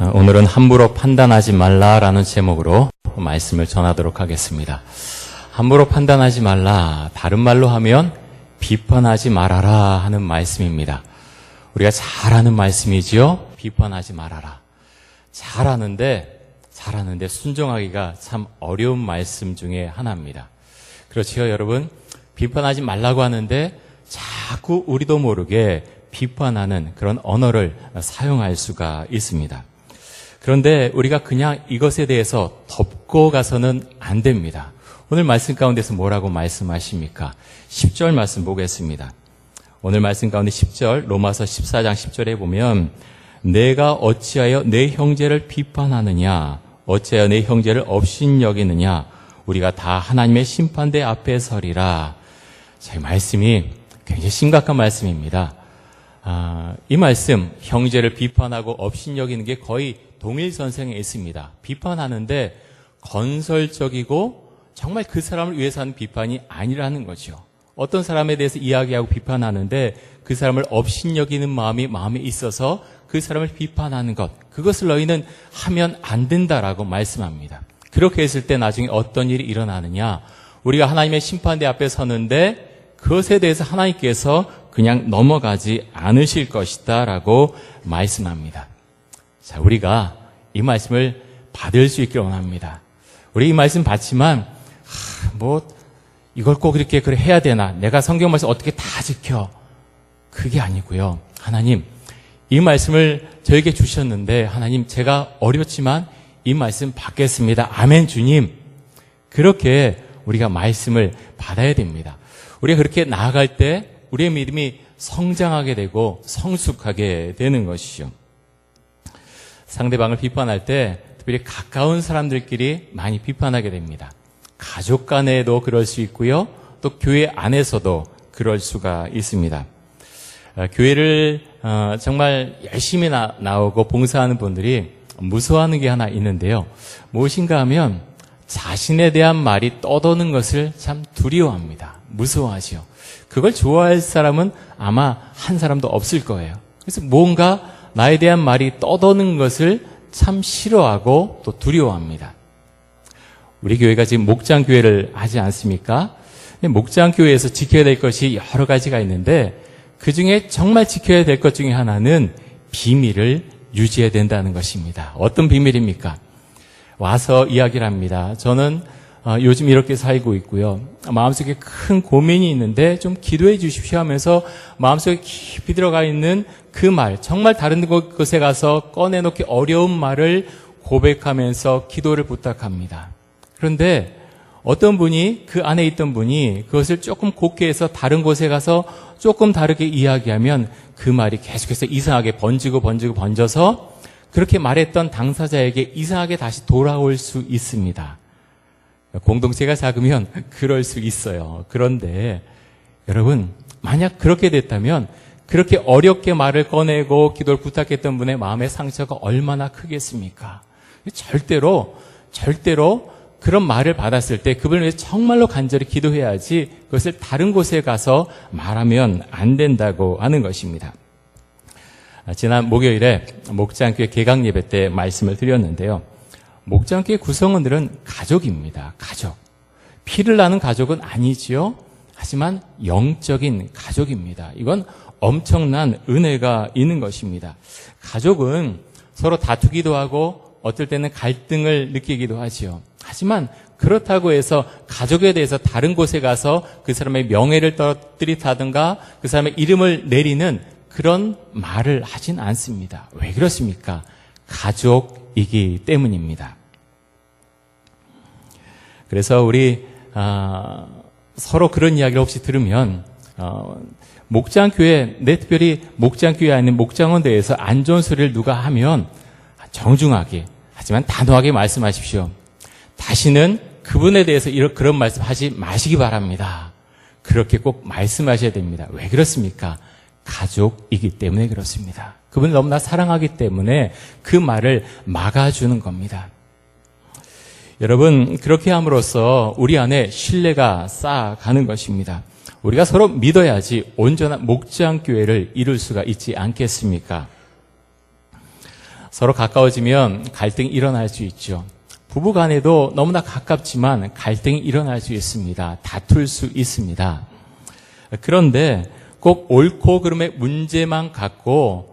어, 오늘은 함부로 판단하지 말라라는 제목으로 말씀을 전하도록 하겠습니다. 함부로 판단하지 말라. 다른 말로 하면 비판하지 말아라 하는 말씀입니다. 우리가 잘 아는 말씀이지요? 비판하지 말아라. 잘 아는데, 잘 아는데 순종하기가 참 어려운 말씀 중에 하나입니다. 그렇지요, 여러분? 비판하지 말라고 하는데 자꾸 우리도 모르게 비판하는 그런 언어를 사용할 수가 있습니다. 그런데 우리가 그냥 이것에 대해서 덮고 가서는 안 됩니다. 오늘 말씀 가운데서 뭐라고 말씀하십니까? 10절 말씀 보겠습니다. 오늘 말씀 가운데 10절 로마서 14장 10절에 보면 내가 어찌하여 내 형제를 비판하느냐 어찌하여 내 형제를 업신여기느냐 우리가 다 하나님의 심판대 앞에 서리라. 자, 이 말씀이 굉장히 심각한 말씀입니다. 아, 이 말씀 형제를 비판하고 업신여기는 게 거의 동일 선생에 있습니다. 비판하는데 건설적이고 정말 그 사람을 위해서 하는 비판이 아니라는 거죠. 어떤 사람에 대해서 이야기하고 비판하는데 그 사람을 업신여기는 마음이 마음에 있어서 그 사람을 비판하는 것 그것을 너희는 하면 안 된다라고 말씀합니다. 그렇게 했을 때 나중에 어떤 일이 일어나느냐 우리가 하나님의 심판대 앞에 서는데 그것에 대해서 하나님께서 그냥 넘어가지 않으실 것이다라고 말씀합니다. 자, 우리가 이 말씀을 받을 수 있기를 원합니다. 우리 이 말씀 받지만 하, 뭐 이걸 꼭 이렇게 그래 해야 되나? 내가 성경 말씀 어떻게 다 지켜? 그게 아니고요. 하나님, 이 말씀을 저에게 주셨는데 하나님 제가 어렵지만 이 말씀 받겠습니다. 아멘 주님. 그렇게 우리가 말씀을 받아야 됩니다. 우리가 그렇게 나아갈 때 우리의 믿음이 성장하게 되고 성숙하게 되는 것이죠. 상대방을 비판할 때 특별히 가까운 사람들끼리 많이 비판하게 됩니다. 가족 간에도 그럴 수 있고요. 또 교회 안에서도 그럴 수가 있습니다. 어, 교회를 어, 정말 열심히 나, 나오고 봉사하는 분들이 무서워하는 게 하나 있는데요. 무엇인가 하면 자신에 대한 말이 떠도는 것을 참 두려워합니다. 무서워하지요. 그걸 좋아할 사람은 아마 한 사람도 없을 거예요. 그래서 뭔가 나에 대한 말이 떠도는 것을 참 싫어하고 또 두려워합니다. 우리 교회가 지금 목장 교회를 하지 않습니까? 목장 교회에서 지켜야 될 것이 여러 가지가 있는데 그 중에 정말 지켜야 될 것 중에 하나는 비밀을 유지해야 된다는 것입니다. 어떤 비밀입니까? 와서 이야기를 합니다. 저는 어, 요즘 이렇게 살고 있고요. 마음속에 큰 고민이 있는데 좀 기도해 주십시오 하면서 마음속에 깊이 들어가 있는 그 말, 정말 다른 곳에 가서 꺼내놓기 어려운 말을 고백하면서 기도를 부탁합니다. 그런데 어떤 분이 그 안에 있던 분이 그것을 조금 곱게 해서 다른 곳에 가서 조금 다르게 이야기하면 그 말이 계속해서 이상하게 번지고 번지고 번져서 그렇게 말했던 당사자에게 이상하게 다시 돌아올 수 있습니다. 공동체가 작으면 그럴 수 있어요. 그런데 여러분, 만약 그렇게 됐다면 그렇게 어렵게 말을 꺼내고 기도를 부탁했던 분의 마음의 상처가 얼마나 크겠습니까? 절대로, 절대로 그런 말을 받았을 때 그분을 위해 정말로 간절히 기도해야지 그것을 다른 곳에 가서 말하면 안 된다고 하는 것입니다. 지난 목요일에 목장교회 개강 예배 때 말씀을 드렸는데요. 목장교회 구성원들은 가족입니다. 가족. 피를 나는 가족은 아니지요. 하지만 영적인 가족입니다. 이건 엄청난 은혜가 있는 것입니다. 가족은 서로 다투기도 하고 어떨 때는 갈등을 느끼기도 하지요. 하지만 그렇다고 해서 가족에 대해서 다른 곳에 가서 그 사람의 명예를 떨어뜨리다든가 그 사람의 이름을 내리는 그런 말을 하진 않습니다. 왜 그렇습니까? 가족 이기 때문입니다. 그래서 우리 아, 서로 그런 이야기를 혹시 들으면 어, 목장교회 내 특별히 목장교회 아닌 목장원대에서 안 좋은 소리를 누가 하면 정중하게 하지만 단호하게 말씀하십시오. 다시는 그분에 대해서 이런 그런 말씀 하지 마시기 바랍니다. 그렇게 꼭 말씀하셔야 됩니다. 왜 그렇습니까? 가족이기 때문에 그렇습니다. 그분을 너무나 사랑하기 때문에 그 말을 막아주는 겁니다. 여러분, 그렇게 함으로써 우리 안에 신뢰가 쌓아가는 것입니다. 우리가 서로 믿어야지 온전한 목장교회를 이룰 수가 있지 않겠습니까? 서로 가까워지면 갈등이 일어날 수 있죠. 부부 간에도 너무나 가깝지만 갈등이 일어날 수 있습니다. 다툴 수 있습니다. 그런데 꼭 옳고 그름의 문제만 갖고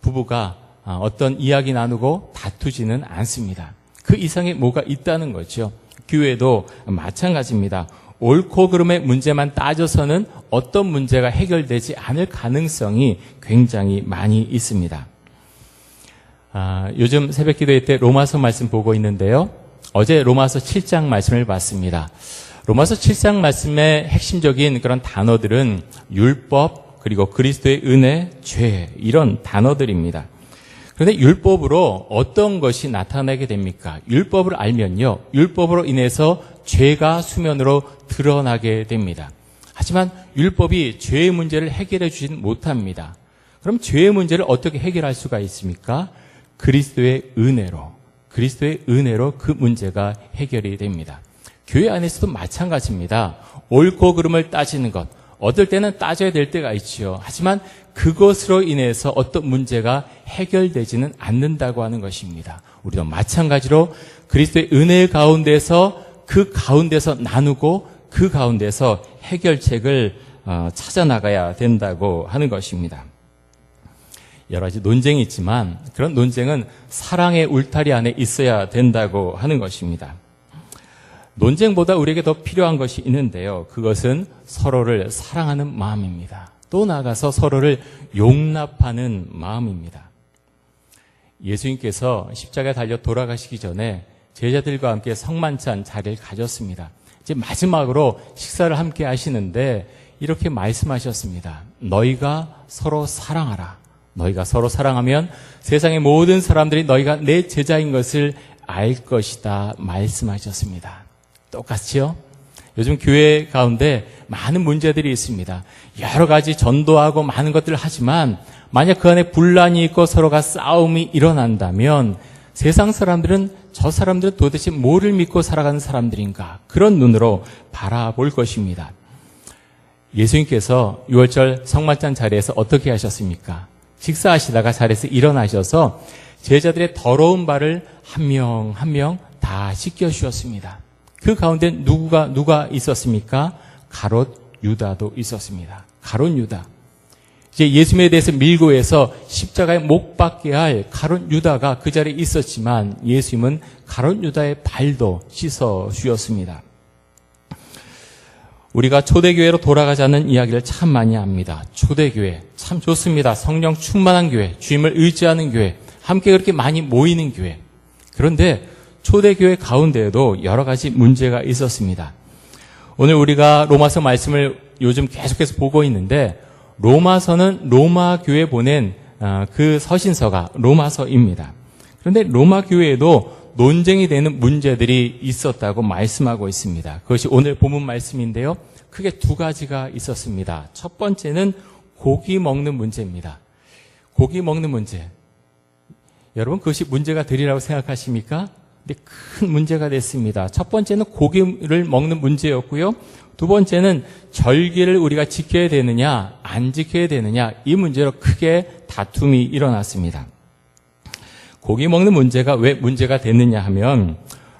부부가 어떤 이야기 나누고 다투지는 않습니다. 그 이상의 뭐가 있다는 거죠. 교회도 마찬가지입니다. 옳고 그름의 문제만 따져서는 어떤 문제가 해결되지 않을 가능성이 굉장히 많이 있습니다. 아, 요즘 새벽 기도회 때 로마서 말씀 보고 있는데요. 어제 로마서 7장 말씀을 봤습니다. 로마서 7장 말씀의 핵심적인 그런 단어들은 율법, 그리고 그리스도의 은혜, 죄, 이런 단어들입니다. 그런데 율법으로 어떤 것이 나타나게 됩니까? 율법을 알면요. 율법으로 인해서 죄가 수면으로 드러나게 됩니다. 하지만 율법이 죄의 문제를 해결해 주진 못합니다. 그럼 죄의 문제를 어떻게 해결할 수가 있습니까? 그리스도의 은혜로, 그리스도의 은혜로 그 문제가 해결이 됩니다. 교회 안에서도 마찬가지입니다. 옳고 그름을 따지는 것, 어떨 때는 따져야 될 때가 있지요. 하지만 그것으로 인해서 어떤 문제가 해결되지는 않는다고 하는 것입니다. 우리도 마찬가지로 그리스도의 은혜 가운데서 그 가운데서 나누고 그 가운데서 해결책을 어, 찾아 나가야 된다고 하는 것입니다. 여러 가지 논쟁이 있지만 그런 논쟁은 사랑의 울타리 안에 있어야 된다고 하는 것입니다. 논쟁보다 우리에게 더 필요한 것이 있는데요. 그것은 서로를 사랑하는 마음입니다. 또 나아가서 서로를 용납하는 마음입니다. 예수님께서 십자가에 달려 돌아가시기 전에 제자들과 함께 성만찬 자리를 가졌습니다. 이제 마지막으로 식사를 함께 하시는데 이렇게 말씀하셨습니다. 너희가 서로 사랑하라. 너희가 서로 사랑하면 세상의 모든 사람들이 너희가 내 제자인 것을 알 것이다. 말씀하셨습니다. 똑같이요? 요즘 교회 가운데 많은 문제들이 있습니다. 여러 가지 전도하고 많은 것들을 하지만 만약 그 안에 분란이 있고 서로가 싸움이 일어난다면 세상 사람들은 저 사람들은 도대체 뭐를 믿고 살아가는 사람들인가 그런 눈으로 바라볼 것입니다. 예수님께서 6월절 성만찬 자리에서 어떻게 하셨습니까? 식사하시다가 자리에서 일어나셔서 제자들의 더러운 발을 한 명 한 명 다 씻겨 주셨습니다. 그 가운데 누구가 누가 있었습니까? 가롯 유다도 있었습니다. 가롯 유다. 이제 예수님에 대해서 밀고 해서 십자가에 못 박게 할 가롯 유다가 그 자리에 있었지만 예수님은 가롯 유다의 발도 씻어 주었습니다. 우리가 초대교회로 돌아가자는 이야기를 참 많이 합니다. 초대교회 참 좋습니다. 성령 충만한 교회, 주임을 의지하는 교회, 함께 그렇게 많이 모이는 교회. 그런데 초대교회 가운데에도 여러 가지 문제가 있었습니다. 오늘 우리가 로마서 말씀을 요즘 계속해서 보고 있는데 로마서는 로마 교회 보낸 어, 그 서신서가 로마서입니다. 그런데 로마 교회에도 논쟁이 되는 문제들이 있었다고 말씀하고 있습니다. 그것이 오늘 본문 말씀인데요. 크게 두 가지가 있었습니다. 첫 번째는 고기 먹는 문제입니다. 고기 먹는 문제. 여러분 그것이 문제가 되리라고 생각하십니까? 큰 문제가 됐습니다. 첫 번째는 고기를 먹는 문제였고요. 두 번째는 절기를 우리가 지켜야 되느냐, 안 지켜야 되느냐, 이 문제로 크게 다툼이 일어났습니다. 고기 먹는 문제가 왜 문제가 됐느냐 하면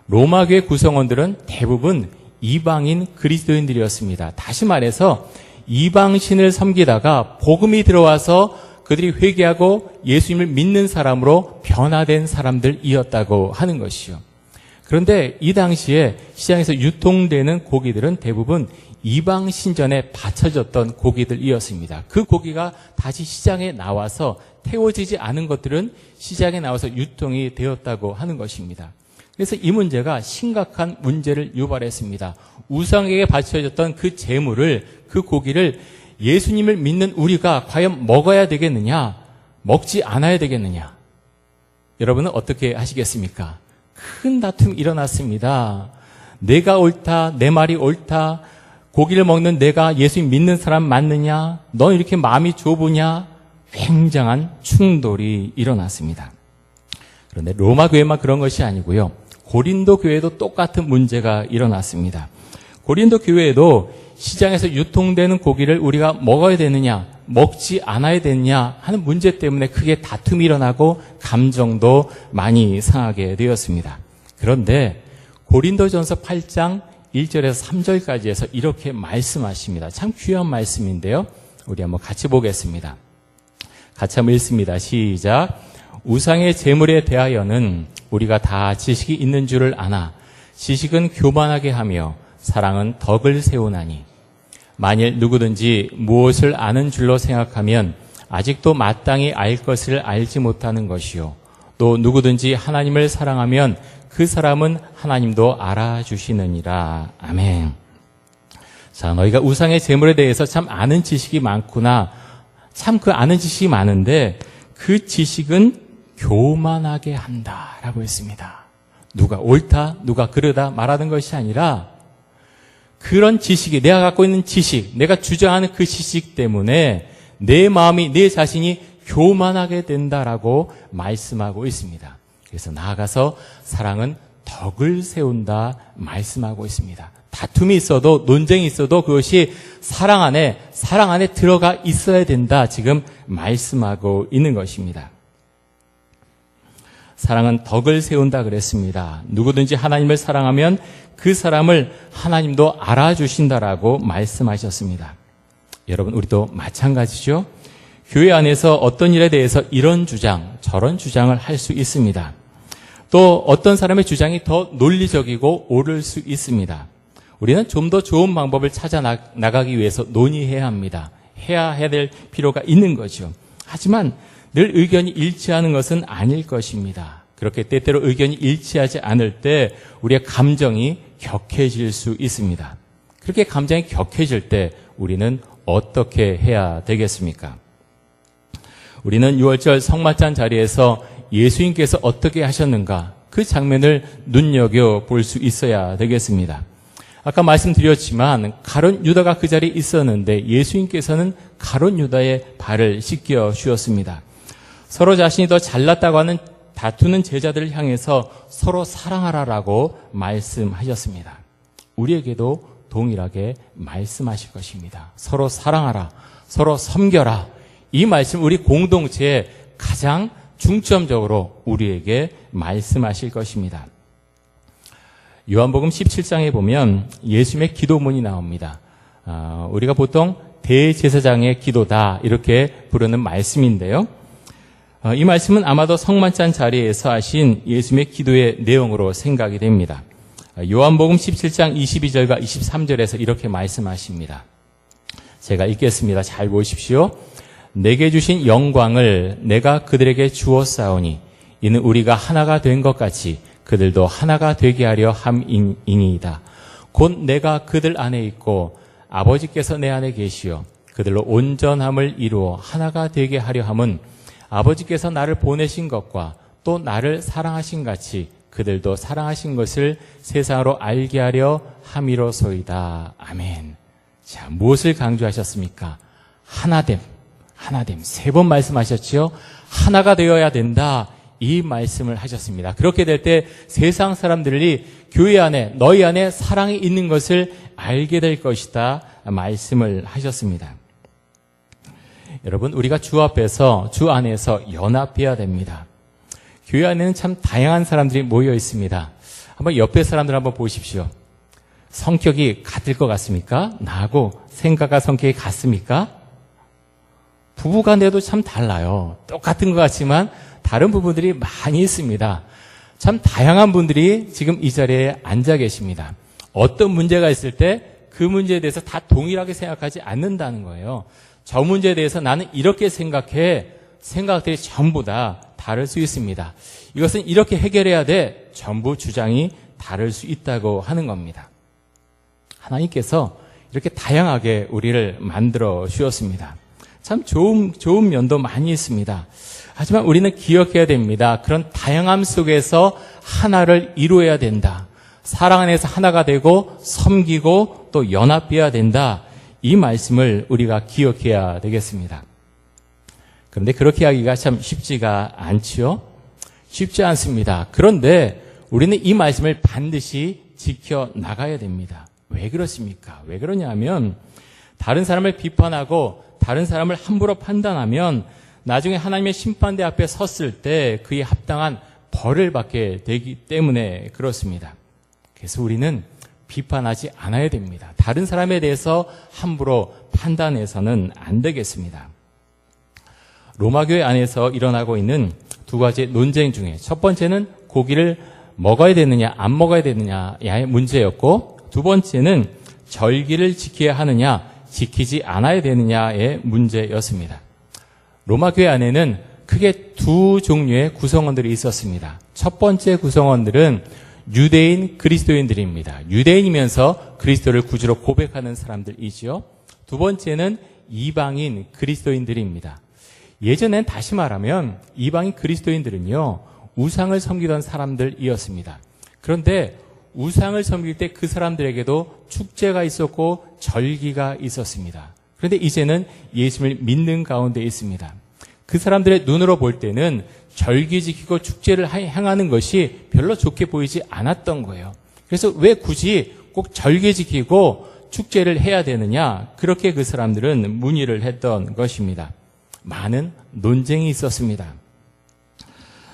로마교회 구성원들은 대부분 이방인 그리스도인들이었습니다. 다시 말해서 이방신을 섬기다가 복음이 들어와서 그들이 회개하고 예수님을 믿는 사람으로 변화된 사람들이었다고 하는 것이요. 그런데 이 당시에 시장에서 유통되는 고기들은 대부분 이방 신전에 바쳐졌던 고기들이었습니다. 그 고기가 다시 시장에 나와서 태워지지 않은 것들은 시장에 나와서 유통이 되었다고 하는 것입니다. 그래서 이 문제가 심각한 문제를 유발했습니다. 우상에게 바쳐졌던 그 재물을 그 고기를 예수님을 믿는 우리가 과연 먹어야 되겠느냐, 먹지 않아야 되겠느냐. 여러분은 어떻게 하시겠습니까? 큰 다툼이 일어났습니다. 내가 옳다, 내 말이 옳다, 고기를 먹는 내가 예수님 믿는 사람 맞느냐, 넌 이렇게 마음이 좁으냐, 굉장한 충돌이 일어났습니다. 그런데 로마 교회만 그런 것이 아니고요. 고린도 교회도 똑같은 문제가 일어났습니다. 고린도 교회에도 시장에서 유통되는 고기를 우리가 먹어야 되느냐, 먹지 않아야 되냐 하는 문제 때문에 크게 다툼이 일어나고 감정도 많이 상하게 되었습니다. 그런데 고린도전서 8장 1절에서 3절까지 해서 이렇게 말씀하십니다. 참 귀한 말씀인데요. 우리 한번 같이 보겠습니다. 같이 한번 읽습니다. 시작. 우상의 재물에 대하여는 우리가 다 지식이 있는 줄을 아나 지식은 교만하게 하며 사랑은 덕을 세우나니 만일 누구든지 무엇을 아는 줄로 생각하면 아직도 마땅히 알 것을 알지 못하는 것이요 또 누구든지 하나님을 사랑하면 그 사람은 하나님도 알아주시느니라 아멘. 자 너희가 우상의 재물에 대해서 참 아는 지식이 많구나 참 그 아는 지식이 많은데 그 지식은 교만하게 한다라고 했습니다. 누가 옳다, 누가 그르다 말하는 것이 아니라 그런 지식이 내가 갖고 있는 지식, 내가 주장하는 그 지식 때문에 내 마음이 내 자신이 교만하게 된다라고 말씀하고 있습니다. 그래서 나아가서 사랑은 덕을 세운다 말씀하고 있습니다. 다툼이 있어도 논쟁이 있어도 그것이 사랑 안에 사랑 안에 들어가 있어야 된다 지금 말씀하고 있는 것입니다. 사랑은 덕을 세운다 그랬습니다. 누구든지 하나님을 사랑하면 그 사람을 하나님도 알아주신다라고 말씀하셨습니다. 여러분, 우리도 마찬가지죠? 교회 안에서 어떤 일에 대해서 이런 주장, 저런 주장을 할 수 있습니다. 또 어떤 사람의 주장이 더 논리적이고 옳을 수 있습니다. 우리는 좀 더 좋은 방법을 찾아 나가기 위해서 논의해야 합니다. 해야 해야 될 필요가 있는 거죠. 하지만 늘 의견이 일치하는 것은 아닐 것입니다. 그렇게 때때로 의견이 일치하지 않을 때 우리의 감정이 격해질 수 있습니다. 그렇게 감정이 격해질 때 우리는 어떻게 해야 되겠습니까? 우리는 6월절 성맞잔 자리에서 예수님께서 어떻게 하셨는가 그 장면을 눈여겨 볼 수 있어야 되겠습니다. 아까 말씀드렸지만 가론 유다가 그 자리에 있었는데 예수님께서는 가론 유다의 발을 씻겨 주었습니다. 서로 자신이 더 잘났다고 하는 다투는 제자들을 향해서 서로 사랑하라라고 말씀하셨습니다. 우리에게도 동일하게 말씀하실 것입니다. 서로 사랑하라, 서로 섬겨라. 이 말씀 우리 공동체에 가장 중점적으로 우리에게 말씀하실 것입니다. 요한복음 17장에 보면 예수님의 기도문이 나옵니다. 어, 우리가 보통 대제사장의 기도다 이렇게 부르는 말씀인데요. 어, 이 말씀은 아마도 성만찬 자리에서 하신 예수님의 기도의 내용으로 생각이 됩니다. 어, 요한복음 17장 22절과 23절에서 이렇게 말씀하십니다. 제가 읽겠습니다. 잘 보십시오. 내게 주신 영광을 내가 그들에게 주었사오니 이는 우리가 하나가 된 것 같이 그들도 하나가 되게 하려 함이니이다. 곧 내가 그들 안에 있고 아버지께서 내 안에 계시어 그들로 온전함을 이루어 하나가 되게 하려 함은 아버지께서 나를 보내신 것과 또 나를 사랑하신 같이 그들도 사랑하신 것을 세상으로 알게 하려 함이로소이다. 아멘. 자, 무엇을 강조하셨습니까? 하나됨, 하나됨. 세 번 말씀하셨지요? 하나가 되어야 된다. 이 말씀을 하셨습니다. 그렇게 될 때 세상 사람들이 교회 안에, 너희 안에 사랑이 있는 것을 알게 될 것이다. 말씀을 하셨습니다. 여러분, 우리가 주 앞에서, 주 안에서 연합해야 됩니다. 교회 안에는 참 다양한 사람들이 모여 있습니다. 한번 옆에 사람들 한번 보십시오. 성격이 같을 것 같습니까? 나하고 생각과 성격이 같습니까? 부부간에도 참 달라요. 똑같은 것 같지만 다른 부분들이 많이 있습니다. 참 다양한 분들이 지금 이 자리에 앉아 계십니다. 어떤 문제가 있을 때 그 문제에 대해서 다 동일하게 생각하지 않는다는 거예요. 저 문제에 대해서 나는 이렇게 생각해 생각들이 전부 다 다를 수 있습니다. 이것은 이렇게 해결해야 돼. 전부 주장이 다를 수 있다고 하는 겁니다. 하나님께서 이렇게 다양하게 우리를 만들어 주었습니다. 참 좋은, 좋은 면도 많이 있습니다. 하지만 우리는 기억해야 됩니다. 그런 다양함 속에서 하나를 이루어야 된다. 사랑 안에서 하나가 되고 섬기고 또 연합해야 된다. 이 말씀을 우리가 기억해야 되겠습니다. 그런데 그렇게 하기가 참 쉽지가 않지요? 쉽지 않습니다. 그런데 우리는 이 말씀을 반드시 지켜 나가야 됩니다. 왜 그렇습니까? 왜 그러냐면 다른 사람을 비판하고 다른 사람을 함부로 판단하면 나중에 하나님의 심판대 앞에 섰을 때 그에 합당한 벌을 받게 되기 때문에 그렇습니다. 그래서 우리는 비판하지 않아야 됩니다. 다른 사람에 대해서 함부로 판단해서는 안 되겠습니다. 로마교회 안에서 일어나고 있는 두 가지 논쟁 중에 첫 번째는 고기를 먹어야 되느냐 안 먹어야 되느냐의 문제였고 두 번째는 절기를 지켜야 하느냐 지키지 않아야 되느냐의 문제였습니다. 로마 교회 안에는 크게 두 종류의 구성원들이 있었습니다. 첫 번째 구성원들은 유대인 그리스도인들입니다. 유대인이면서 그리스도를 구주로 고백하는 사람들이지요. 두 번째는 이방인 그리스도인들입니다. 예전엔 다시 말하면 이방인 그리스도인들은요, 우상을 섬기던 사람들이었습니다. 그런데 우상을 섬길 때 그 사람들에게도 축제가 있었고 절기가 있었습니다. 그런데 이제는 예수를 믿는 가운데 있습니다. 그 사람들의 눈으로 볼 때는 절기 지키고 축제를 행하는 것이 별로 좋게 보이지 않았던 거예요. 그래서 왜 굳이 꼭 절기 지키고 축제를 해야 되느냐? 그렇게 그 사람들은 문의를 했던 것입니다. 많은 논쟁이 있었습니다.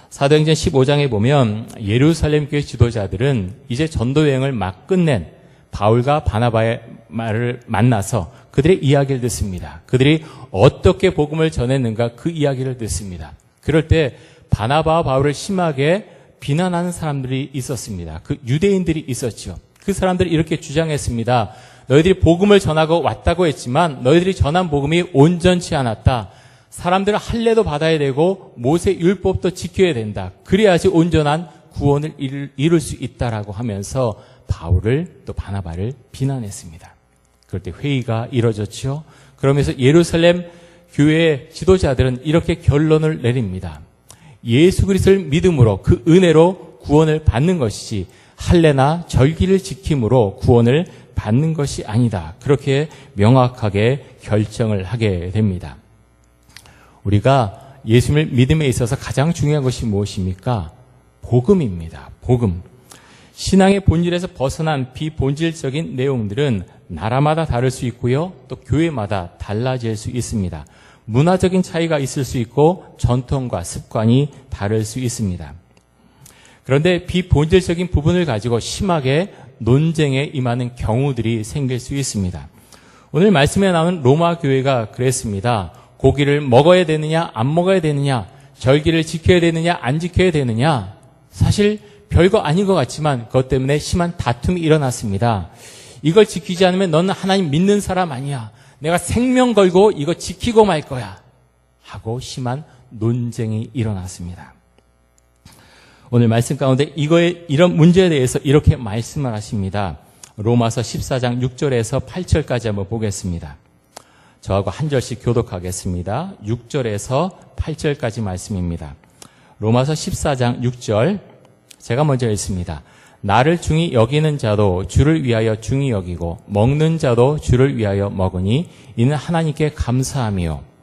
사도행전 15장에 보면 예루살렘 교회 지도자들은 이제 전도 여행을 막 끝낸 바울과 바나바의 말을 만나서 그들의 이야기를 듣습니다. 그들이 어떻게 복음을 전했는가 그 이야기를 듣습니다. 그럴 때 바나바와 바울을 심하게 비난하는 사람들이 있었습니다. 그 유대인들이 있었죠. 그 사람들이 이렇게 주장했습니다. 너희들이 복음을 전하고 왔다고 했지만 너희들이 전한 복음이 온전치 않았다. 사람들은 할례도 받아야 되고 모세 율법도 지켜야 된다. 그래야지 온전한 구원을 이룰 수 있다라고 하면서 바울을 또 바나바를 비난했습니다. 그럴 때 회의가 이뤄졌죠. 그러면서 예루살렘 교회 지도자들은 이렇게 결론을 내립니다. 예수 그리스도를 믿음으로 그 은혜로 구원을 받는 것이지 할례나 절기를 지킴으로 구원을 받는 것이 아니다. 그렇게 명확하게 결정을 하게 됩니다. 우리가 예수님을 믿음에 있어서 가장 중요한 것이 무엇입니까? 복음입니다. 복음. 신앙의 본질에서 벗어난 비본질적인 내용들은 나라마다 다를 수 있고요. 또 교회마다 달라질 수 있습니다. 문화적인 차이가 있을 수 있고 전통과 습관이 다를 수 있습니다. 그런데 비본질적인 부분을 가지고 심하게 논쟁에 임하는 경우들이 생길 수 있습니다. 오늘 말씀에 나온 로마 교회가 그랬습니다. 고기를 먹어야 되느냐, 안 먹어야 되느냐, 절기를 지켜야 되느냐, 안 지켜야 되느냐. 사실 별거 아닌 것 같지만 그것 때문에 심한 다툼이 일어났습니다. 이걸 지키지 않으면 너는 하나님 믿는 사람 아니야. 내가 생명 걸고 이거 지키고 말 거야. 하고 심한 논쟁이 일어났습니다. 오늘 말씀 가운데 이거에 이런 문제에 대해서 이렇게 말씀을 하십니다. 로마서 14장 6절에서 8절까지 한번 보겠습니다. 저하고 한 절씩 교독하겠습니다. 6절에서 8절까지 말씀입니다. 로마서 14장 6절 제가 먼저 읽습니다. 나를 중히 여기는 자도 주를 위하여 중히 여기고 먹는 자도 주를 위하여 먹으니 이는 하나님께 감사함이요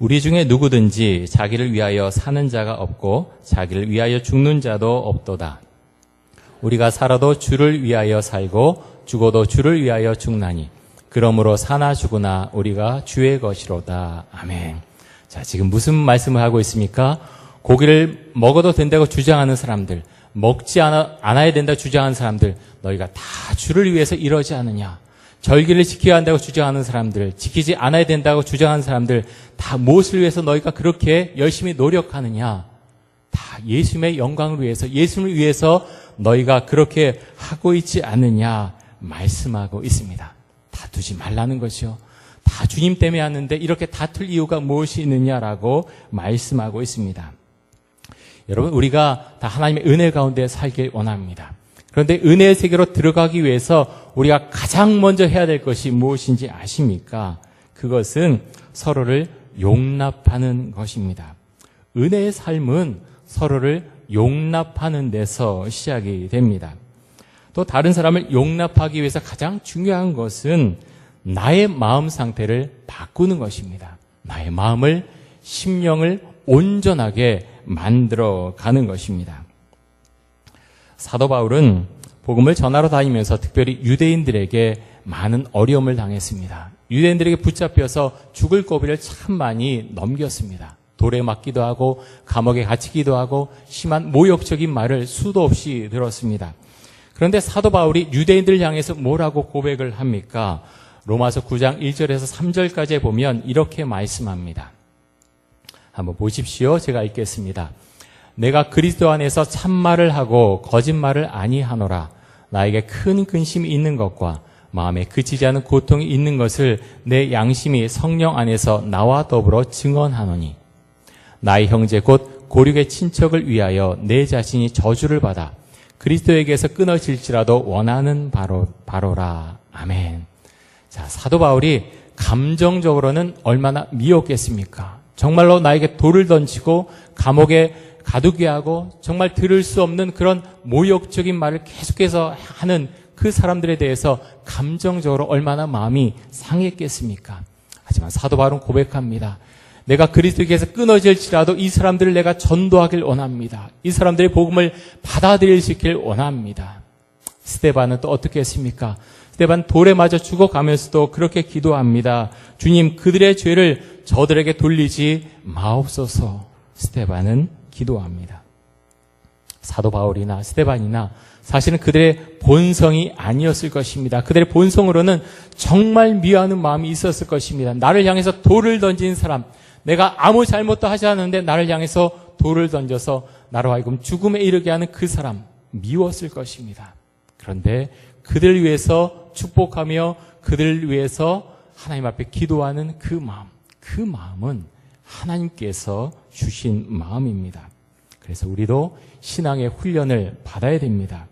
우리 중에 누구든지 자기를 위하여 사는 자가 없고 자기를 위하여 죽는 자도 없도다. 우리가 살아도 주를 위하여 살고 죽어도 주를 위하여 죽나니 그러므로 사나 죽으나 우리가 주의 것이로다. 아멘. 자, 지금 무슨 말씀을 하고 있습니까? 고기를 먹어도 된다고 주장하는 사람들, 먹지 않아, 않아야 된다고 주장하는 사람들, 너희가 다 주를 위해서 이러지 않느냐? 절기를 지켜야 한다고 주장하는 사람들, 지키지 않아야 된다고 주장하는 사람들, 다 무엇을 위해서 너희가 그렇게 열심히 노력하느냐? 다 예수님의 영광을 위해서, 예수님을 위해서 너희가 그렇게 하고 있지 않느냐 말씀하고 있습니다. 다투지 말라는 것이요. 다 주님 때문에 하는데 이렇게 다툴 이유가 무엇이 있느냐라고 말씀하고 있습니다. 여러분, 우리가 다 하나님의 은혜 가운데 살길 원합니다. 그런데 은혜의 세계로 들어가기 위해서 우리가 가장 먼저 해야 될 것이 무엇인지 아십니까? 그것은 서로를 용납하는 것입니다. 은혜의 삶은 서로를 용납하는 데서 시작이 됩니다. 또 다른 사람을 용납하기 위해서 가장 중요한 것은 나의 마음 상태를 바꾸는 것입니다. 나의 마음을, 심령을 온전하게 만들어 가는 것입니다. 사도 바울은 복음을 전하러 다니면서 특별히 유대인들에게 많은 어려움을 당했습니다. 유대인들에게 붙잡혀서 죽을 고비를 참 많이 넘겼습니다. 돌에 맞기도 하고 감옥에 갇히기도 하고 심한 모욕적인 말을 수도 없이 들었습니다. 그런데 사도 바울이 유대인들을 향해서 뭐라고 고백을 합니까? 로마서 9장 1절에서 3절까지 보면 이렇게 말씀합니다. 한번 보십시오. 제가 읽겠습니다. 내가 그리스도 안에서 참말을 하고 거짓말을 아니하노라. 나에게 큰 근심이 있는 것과 마음에 그치지 않은 고통이 있는 것을 내 양심이 성령 안에서 나와 더불어 증언하노니 나의 형제 곧 고륙의 친척을 위하여 내 자신이 저주를 받아 그리스도에게서 끊어질지라도 원하는 바로 바로라 아멘. 자 사도 바울이 감정적으로는 얼마나 미웠겠습니까? 정말로 나에게 돌을 던지고 감옥에 가두게 하고 정말 들을 수 없는 그런 모욕적인 말을 계속해서 하는 그 사람들에 대해서 감정적으로 얼마나 마음이 상했겠습니까? 하지만 사도 바울은 고백합니다. 내가 그리스도께서 끊어질지라도 이 사람들을 내가 전도하길 원합니다. 이 사람들의 복음을 받아들일 수 있길 원합니다. 스테반은 또 어떻게 했습니까? 스테반 돌에 맞아 죽어가면서도 그렇게 기도합니다. 주님 그들의 죄를 저들에게 돌리지 마옵소서. 스테반은 기도합니다. 사도 바울이나 스테반이나 사실은 그들의 본성이 아니었을 것입니다. 그들의 본성으로는 정말 미워하는 마음이 있었을 것입니다. 나를 향해서 돌을 던진 사람, 내가 아무 잘못도 하지 않았는데 나를 향해서 돌을 던져서 나로 하여금 죽음에 이르게 하는 그 사람, 미웠을 것입니다. 그런데 그들을 위해서 축복하며 그들을 위해서 하나님 앞에 기도하는 그 마음, 그 마음은 하나님께서 주신 마음입니다. 그래서 우리도 신앙의 훈련을 받아야 됩니다.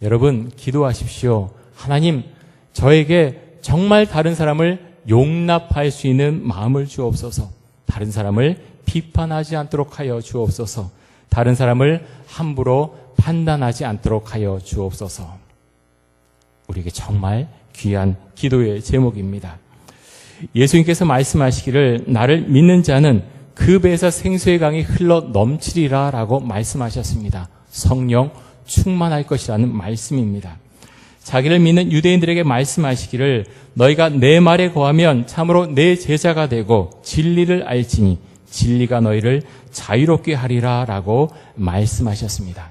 여러분, 기도하십시오. 하나님, 저에게 정말 다른 사람을 용납할 수 있는 마음을 주옵소서. 다른 사람을 비판하지 않도록 하여 주옵소서. 다른 사람을 함부로 판단하지 않도록 하여 주옵소서. 우리에게 정말 귀한 기도의 제목입니다. 예수님께서 말씀하시기를 나를 믿는 자는 그 배에서 생수의 강이 흘러 넘치리라 라고 말씀하셨습니다. 성령 충만할 것이라는 말씀입니다. 자기를 믿는 유대인들에게 말씀하시기를 너희가 내 말에 거하면 참으로 내 제자가 되고 진리를 알지니 진리가 너희를 자유롭게 하리라 라고 말씀하셨습니다.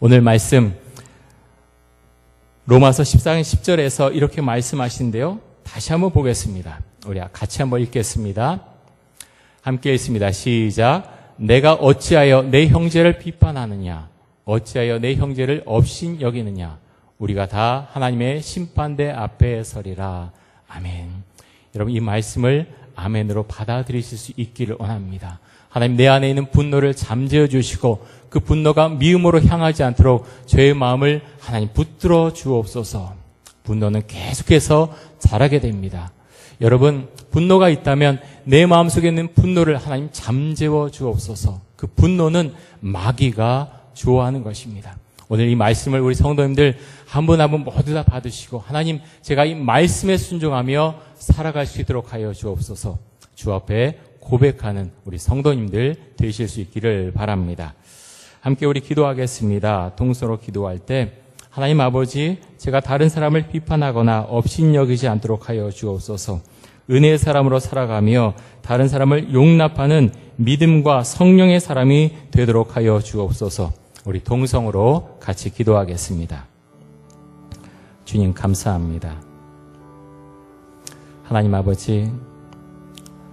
오늘 말씀 로마서 14장 10절에서 이렇게 말씀하시는데요. 다시 한번 보겠습니다. 우리 같이 한번 읽겠습니다. 함께 읽습니다. 시작. 내가 어찌하여 내 형제를 비판하느냐? 어찌하여 내 형제를 업신 여기느냐? 우리가 다 하나님의 심판대 앞에 서리라. 아멘. 여러분 이 말씀을 아멘으로 받아들이실 수 있기를 원합니다. 하나님 내 안에 있는 분노를 잠재워 주시고 그 분노가 미움으로 향하지 않도록 죄의 마음을 하나님 붙들어 주옵소서. 분노는 계속해서 자라게 됩니다. 여러분 분노가 있다면 내 마음속에 있는 분노를 하나님 잠재워 주옵소서. 그 분노는 마귀가 좋아하는 것입니다. 오늘 이 말씀을 우리 성도님들 한 분 한 분 모두 다 받으시고 하나님 제가 이 말씀에 순종하며 살아갈 수 있도록 하여 주옵소서. 주 앞에 고백하는 우리 성도님들 되실 수 있기를 바랍니다. 함께 우리 기도하겠습니다. 동서로 기도할 때 하나님 아버지 제가 다른 사람을 비판하거나 업신여기지 않도록 하여 주옵소서. 은혜의 사람으로 살아가며 다른 사람을 용납하는 믿음과 성령의 사람이 되도록 하여 주옵소서. 우리 동성으로 같이 기도하겠습니다. 주님 감사합니다. 하나님 아버지,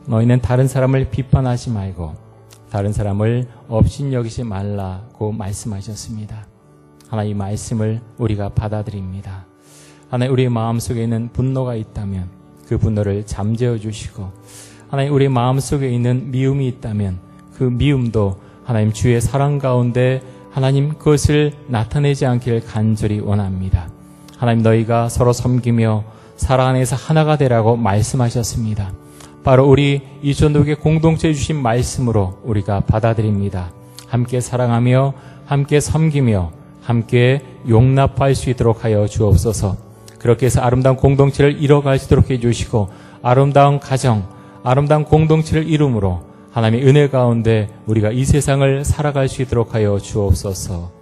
너희는 다른 사람을 비판하지 말고 다른 사람을 업신여기지 말라고 말씀하셨습니다. 하나님 말씀을 우리가 받아들입니다. 하나님 우리 마음속에 있는 분노가 있다면 그 분노를 잠재워 주시고 하나님 우리 마음속에 있는 미움이 있다면 그 미움도 하나님 주의 사랑 가운데 하나님 그것을 나타내지 않기를 간절히 원합니다. 하나님 너희가 서로 섬기며 사랑 안에서 하나가 되라고 말씀하셨습니다. 바로 우리 이전독의 공동체에 주신 말씀으로 우리가 받아들입니다. 함께 사랑하며 함께 섬기며 함께 용납할 수 있도록 하여 주옵소서. 그렇게 해서 아름다운 공동체를 이뤄갈 수 있도록 해주시고 아름다운 가정, 아름다운 공동체를 이룸으로 하나님의 은혜 가운데 우리가 이 세상을 살아갈 수 있도록 하여 주옵소서.